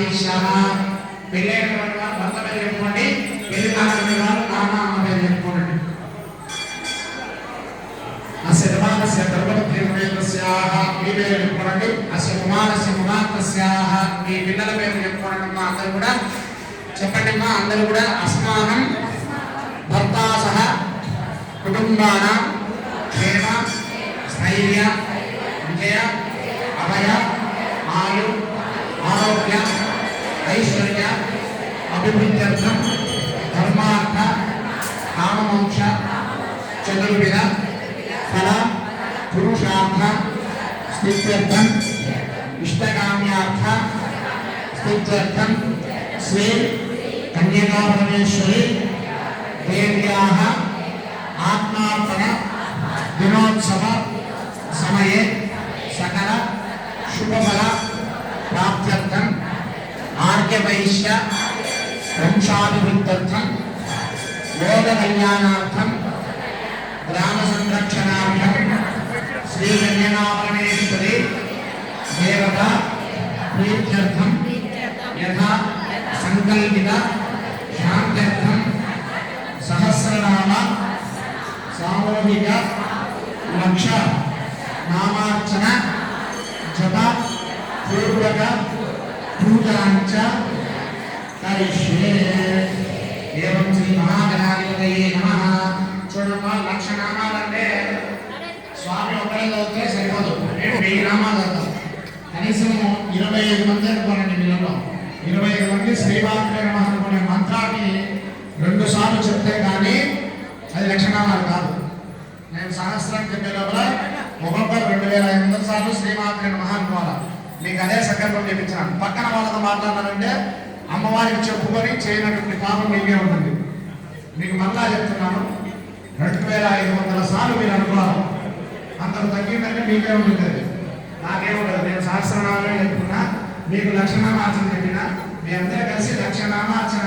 వైశ్యామ పెళ్ళైనటువంటి వారు భర్త పేరు చెప్పుకోండి పెళ్ళి కాని వారు నాన్న పేరు చెప్పుకోండి. అస్య ధర్మానస్య మీ పేరు చెప్పుకోండి. అస్య కుమారస్య మీ పిల్లల పేరు చెప్పుకోండి అమ్మా అందరూ కూడా. చెప్పండి అమ్మా అందరూ కూడా. అస్మానం భర్తా సహ కుటుంబాన క్షేమ స్థైర్య విజయ అభయ ఆయు ఆరోగ్య కామమోక్ష చతుర్విధ ఫల పురుషార్థ స్థిత్యర్థం ఇష్టకామ్యార్థ స్థిత్యర్థం స్వే కన్యకా పరమేశ్వరి దేవ్యాः ఆత్మార్పణ దినోత్సవ సమయే సకల శుభఫల ప్రాప్త్యర్థం ఆర్గ్యవైశ్య వంశాభివృద్ధర్థం లోక కళ్యాణార్థం గ్రామ సంరక్షణార్థం శ్రీ కన్యకాపరమేశ్వరి దేవత ప్రీత్యర్థం యథా సంకల్పిత శాంత్యర్థం సహస్రనామ సామూహిక లక్ష నామార్చన జప పూర్వక పూజాంచ కరిష్యే ఏవం శ్రీ మహాగణాధిపతయే నమ. చూడమ్మా లక్ష నామాలంటే స్వామి ఒకరే చదివితే సరిపోదు. నేను వెయ్యి నామాలు చదువుతాం కనీసం ఇరవై ఐదు మంది అనుకోనండి మీలో ఇరవై ఐదు మంది శ్రీమాత్రే అనుకునే మంత్రాన్ని రెండు సార్లు చెప్తే కానీ అది లక్షణాలు కాదు. నేను సహస్రం చెప్పే లోపల ఒక్కొక్కరు రెండు వేల ఐదు వందల సార్లు శ్రీమాత్రి మహా అనుకోవాలి. మీకు అదే సంకల్పం చెప్పించాను పక్కన వాళ్ళతో మాట్లాడాలంటే అమ్మవారికి చెప్పుకొని చేయనటువంటి పాపం మీకే ఉంటుంది. మీకు మళ్ళా చెప్తున్నాను రెండు వేల ఐదు వందల సార్లు మీరు అనుకోవాలి. అంతకు తగ్గిందంటే మీకే ఉంటుంది అది. నాకేముండదు నేను సహస్రనామే చెప్పుకున్నా మీకు లక్షణామార్చన చెప్పిన మీ అందరూ కలిసి లక్షణామార్చన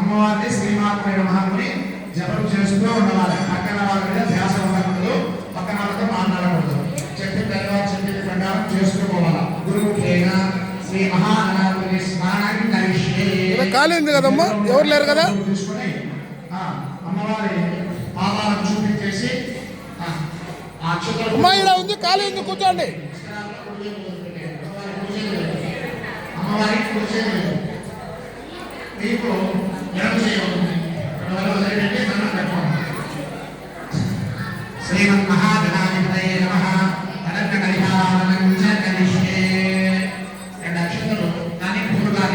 అమ్మవారిని శ్రీమాత్మైన మహాముని జపం చేస్తూ ఉండవాలి. పక్కన వాళ్ళ మీద ధ్యాస ఉండకూడదు పక్కన వాళ్ళతో మాట్లాడకూడదు. చెప్పిన తర్వాత చెప్పిన ప్రకారం చేసుకోవాలి పోవాలి. శ్రీ మహానాథుని స్నానానికి ఖాళీ ఉంది కదమ్మా? ఎవరు లేరు కదా? అమ్మా ఇలా ఉంది ఖాళీ ఉంది కూర్చోండి. శ్రీమన్ మహాదేవ్